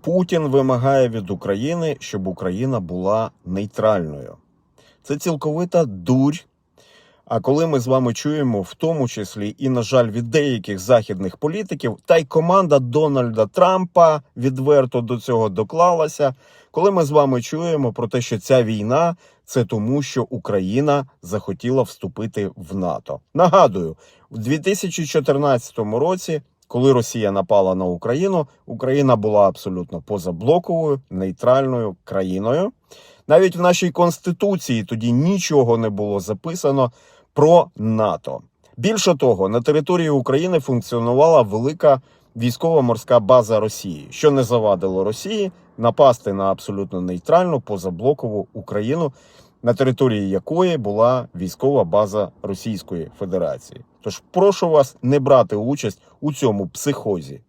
Путін вимагає від України, щоб Україна була нейтральною. Це цілковита дурь. А коли ми з вами чуємо, в тому числі і, на жаль, від деяких західних політиків, та й команда Дональда Трампа відверто до цього доклалася, коли ми з вами чуємо про те, що ця війна це тому, що Україна захотіла вступити в НАТО. Нагадую, в 2014 році, коли Росія напала на Україну, Україна була абсолютно позаблоковою нейтральною країною. Навіть в нашій конституції тоді нічого не було записано про НАТО. Більше того, на території України функціонувала велика військово-морська база Росії, що не завадило Росії напасти на абсолютно нейтральну позаблокову Україну, на території якої була військова база Російської Федерації. Тож прошу вас не брати участь у цьому психозі.